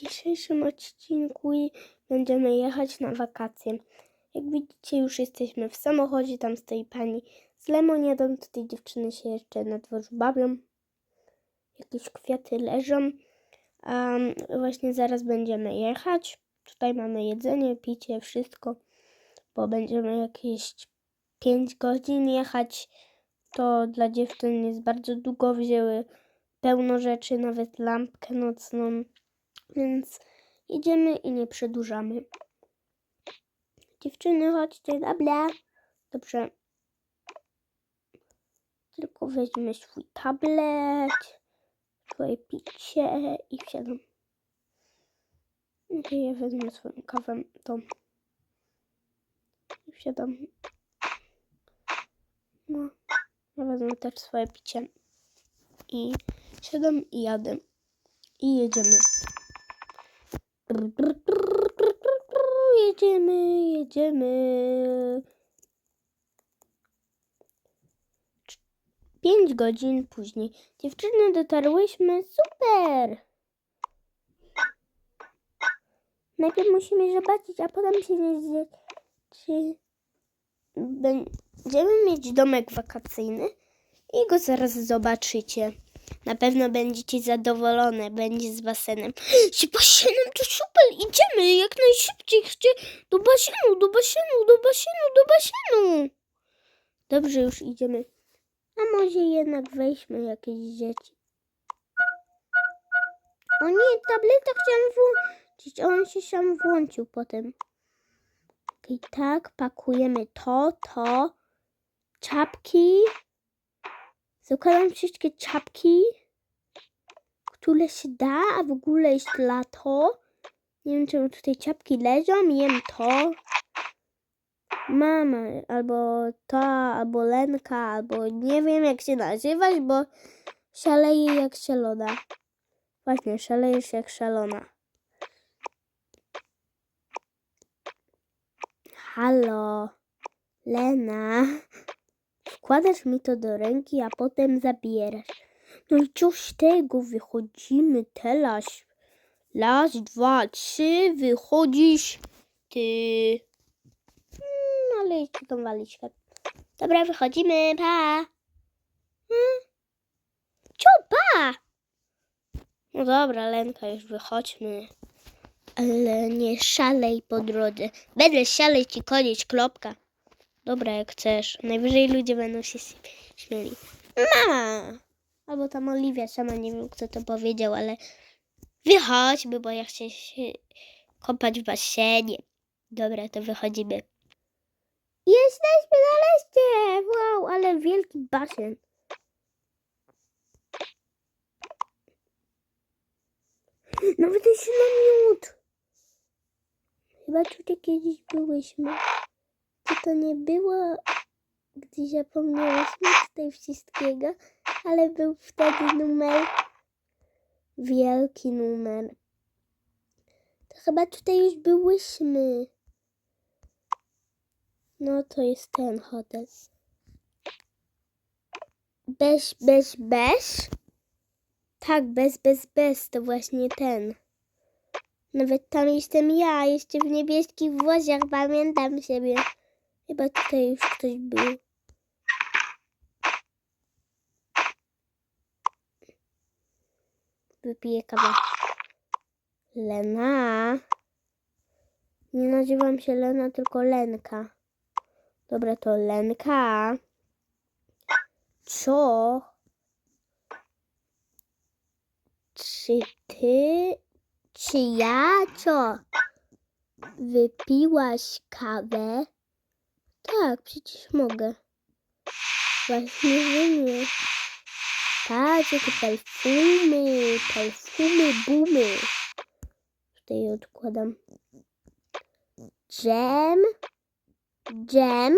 dzisiejszym odcinku będziemy jechać na wakacje. Jak widzicie, już jesteśmy w samochodzie, tam stoi pani z lemoniadą, tutaj dziewczyny się jeszcze na dworzu bawią. Jakieś kwiaty leżą. A właśnie zaraz będziemy jechać. Tutaj mamy jedzenie, picie, wszystko, bo będziemy jakieś 5 godzin jechać. To dla dziewczyn jest bardzo długo, wzięły pełno rzeczy, nawet lampkę nocną, więc jedziemy i nie przedłużamy. Dziewczyny, chodźcie, dobra. Dobrze. Tylko weźmy swój tablet, swoje picie i wsiadam. Okej, ja wezmę swoją kawę, to i wsiadam. No, ja wezmę też swoje picie i siadam i jadę. I jedziemy. Jedziemy, jedziemy. Pięć godzin później. Dziewczyny, dotarłyśmy. Super! Najpierw musimy zobaczyć, a potem się nie zje, czy będziemy mieć domek wakacyjny i go zaraz zobaczycie. Na pewno będziecie zadowolone, będzie z basenem. Z basenem to super, idziemy jak najszybciej. Chcę do basenu, do basenu, do basenu, do basenu. Dobrze, już idziemy. A może jednak weźmy jakieś dzieci. O nie, tableta chciałam włączyć, on się sam włączył potem. I tak, pakujemy to, to, czapki. Zakładam wszystkie czapki, które się da, a w ogóle jest lato. Nie wiem, czemu tutaj czapki leżą, jem to. Mama, albo to, albo Lenka, albo nie wiem jak się nazywać, bo szaleje jak szalona. Właśnie, szalejesz jak szalona. Halo, Lena. Wkładasz mi to do ręki, a potem zabierasz. No i co z tego? Wychodzimy teraz. Raz, dwa, trzy, wychodzisz ty. Hmm, ale jeszcze tą walizkę. Dobra, wychodzimy, pa. Hmm. Co, pa? No dobra, Lenka, już wychodźmy. Ale nie szalej po drodze. Będę szaleć i koniec, kropka. Dobra, jak chcesz. Najwyżej ludzie będą się śmieli. Mama! Albo tam Oliwia, sama nie wiem, kto to powiedział, ale wychodźmy, bo ja chcę się kąpać w basenie. Dobra, to wychodzimy. Jesteśmy na leście! Wow, ale wielki basen. Nawet jest namiot. Chyba tutaj kiedyś byłyśmy. To nie było, gdy zapomniałyśmy tutaj wszystkiego, ale był wtedy numer, wielki numer. To chyba tutaj już byłyśmy. No to jest ten hotel. Bez, bez, bez? Tak, bez, bez, bez, to właśnie ten. Nawet tam jestem ja, jeszcze w niebieskich włosach, pamiętam siebie. Chyba tutaj już ktoś był. Wypiję kawę. Lena. Nie nazywam się Lena, tylko Lenka. Dobra, to Lenka. Co? Czy ty, czy ja, co? Wypiłaś kawę? Tak, przecież mogę. Właśnie, nie. Patrz, jakie perfumy, perfumy, bumy. Tutaj odkładam. Dżem, dżem,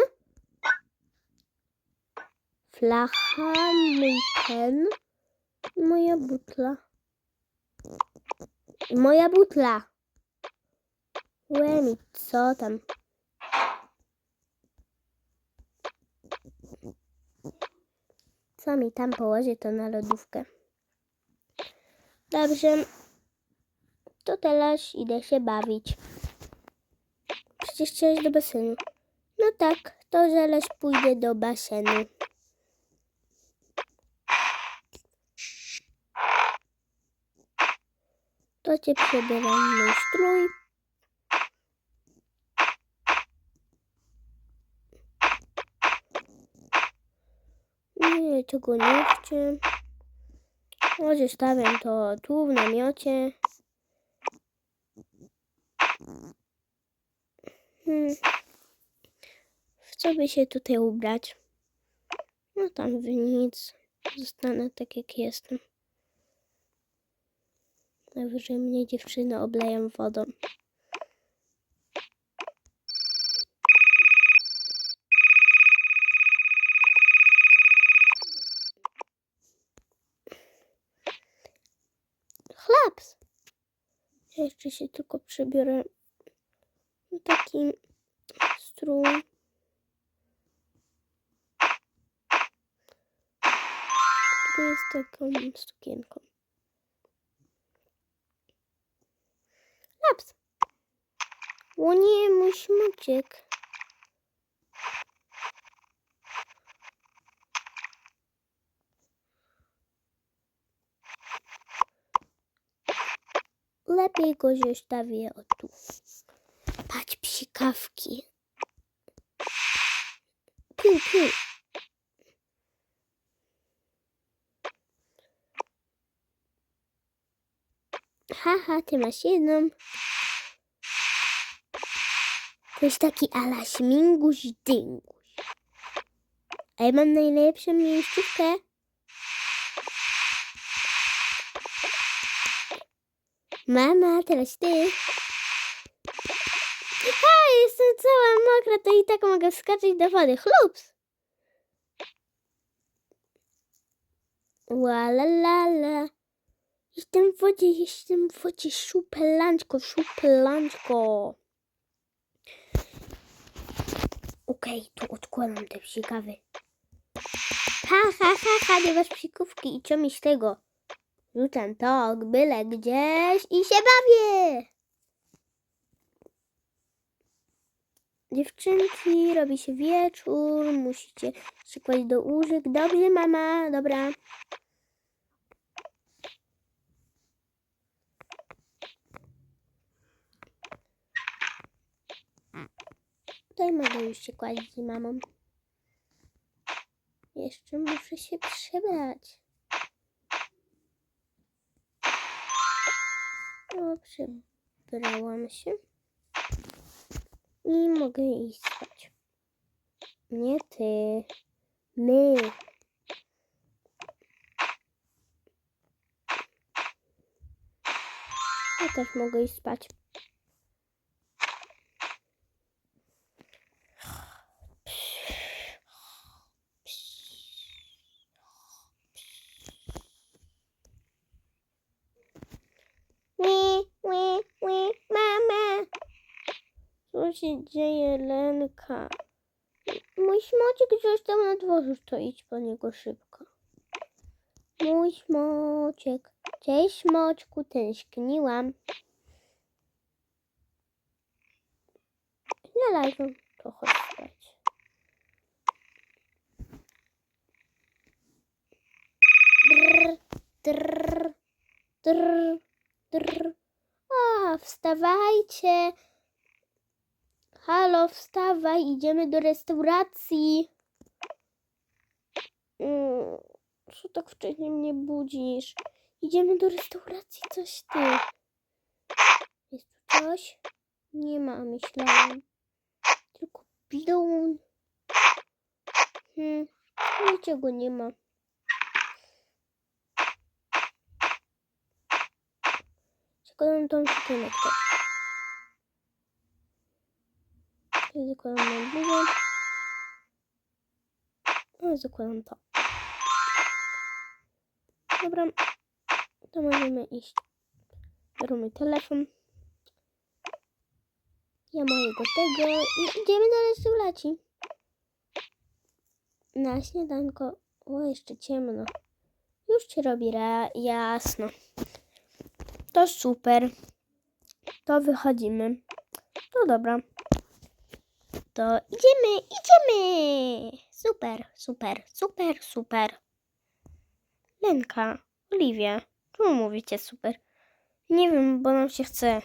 flacha, mój ten, moja butla. Moja butla. Łemi, co tam? Co mi tam położy to na lodówkę? Dobrze. To teraz idę się bawić. Przecież chciałeś do basenu. No tak, to zaraz pójdę do basenu. To cię przebieram mój strój. Nie, tego nie chcę. Może stawiam to tu w namiocie. Hmm. W co by się tutaj ubrać? No tam w nic. Zostanę tak jak jestem. Najwyżej mnie dziewczyny obleją wodą. Chlaps! Ja jeszcze się tylko przebiorę taki strój. Który jest taką sukienką. Laps! O nie, smuciek. Lepiej go zostawię o tu. Patrz, psikawki. Piu, piu. Haha, ty masz jedną. To jest taki ala śminguś dynguś. A ja mam najlepszą miejscówkę. Mama, teraz ty. A, jestem cała mokra, to i tak mogę wskoczyć do wody. Chlups! La la la la. Jestem w wodzie, jestem w wodzie. Szupelanczko, szupelanczko. Okej, tu odkładam te psikawy. Ha, ha, ha, ha, nie masz psikówki i co mi z tego? Rzucam to byle gdzieś i się bawię. Dziewczynki, robi się wieczór, musicie się kłaść do łóżek. Dobrze, mama, dobra. Tutaj mogę już się kłaść z mamą. Jeszcze muszę się przebrać. O, przebrałam się. I mogę iść spać. Nie ty. My. Ja też mogę iść spać. Ły, ły, ły, mama. Co się dzieje, Lenka? Mój śmociek został na dworzu, to idź po niego szybko. Mój śmociek. Cześć, śmoczku, tęskniłam. Znalazłam. To chodź spać. Drr, drr, drr, drr. Wstawajcie. Halo, wstawaj, idziemy do restauracji. Mm, Co tak wcześnie mnie budzisz? Idziemy do restauracji, coś ty. Jest tu coś? Nie ma, myślałam. Tylko bidon. Hmm, niczego nie ma. Zakładam tą sukienkę. Zakładam na bluzę. No, zakładam to. Dobra, to możemy iść. Biorę telefon. Ja mojego tego i idziemy do restauracji. Na śniadanko. O, jeszcze ciemno. Już ci robi jasno. To super. To wychodzimy. No dobra. To idziemy, idziemy! Super, super, super, super. Lenka, Oliwia, czemu mówicie super? Nie wiem, bo nam się chce.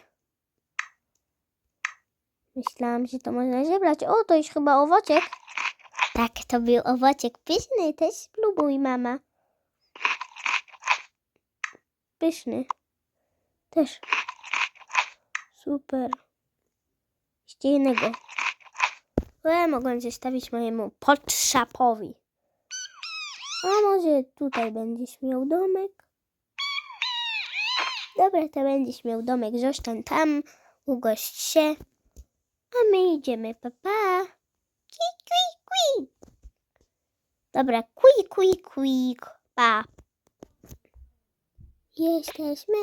Myślałam, że to można zebrać. O, to już chyba owociek. Tak, to był owociek pyszny. Też spróbuj, mama. Pyszny. Też. Super. Jeszcze innego. Ja mogłem zostawić mojemu podszapowi. A może tutaj będziesz miał domek? Dobra, to będziesz miał domek. Zostań tam, ugość się. A my idziemy, papa. Kwi, kwi, kwi. Dobra, kwi, kwi, kwi, pa. Jesteśmy.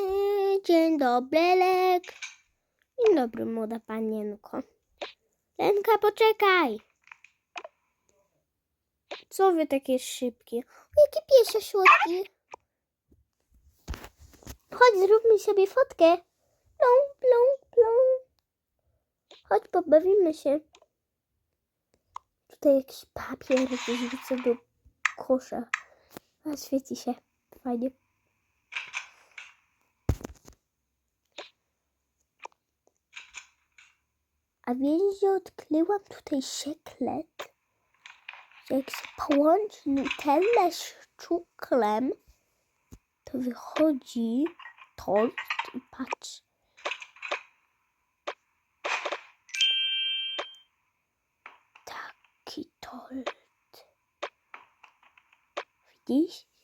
Dzień dobry, Lek. Dzień dobry, młoda panienko. Lenka, poczekaj. Co wy takie szybkie? Jakie piesie słodkie. Chodź, zróbmy sobie fotkę. Plą, plą, plą. Chodź, pobawimy się. Tutaj jakiś papier gdzieś wrzucę do kosza. A świeci się. Fajnie. A wiesz, że odkryłam tutaj sekret? Że jak się połączy Nutellę z cukrem, to wychodzi tort i patrz. Taki tort. Widzisz?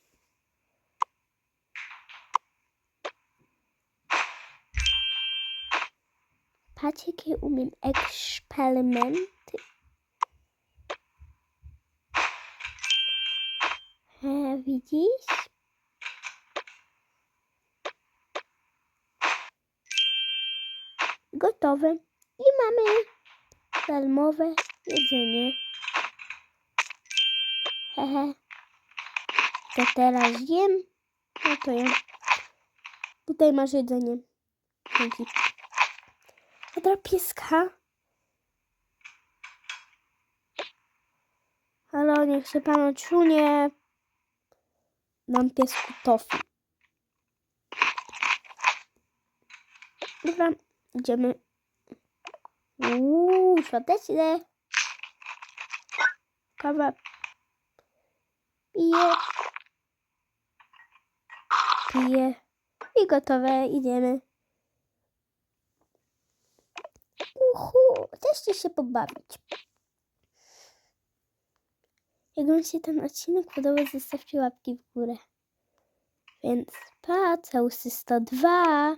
Patrz, jakie umiem eksperymenty. E, widzisz? Gotowe. I mamy darmowe jedzenie. Hehe. To teraz jem. No to ja. Tutaj masz jedzenie. Dzięki. Dobra, pieska. Halo, niech się pan odczunie. Mam piesku tofi. Dobra, idziemy. Uuu, świąteczne. Kawa. Piję. Piję. I gotowe, idziemy. Uhu, też chcę się pobawić. Jak wam się ten odcinek podobał, zostawcie łapki w górę. Więc pa, całusy 102.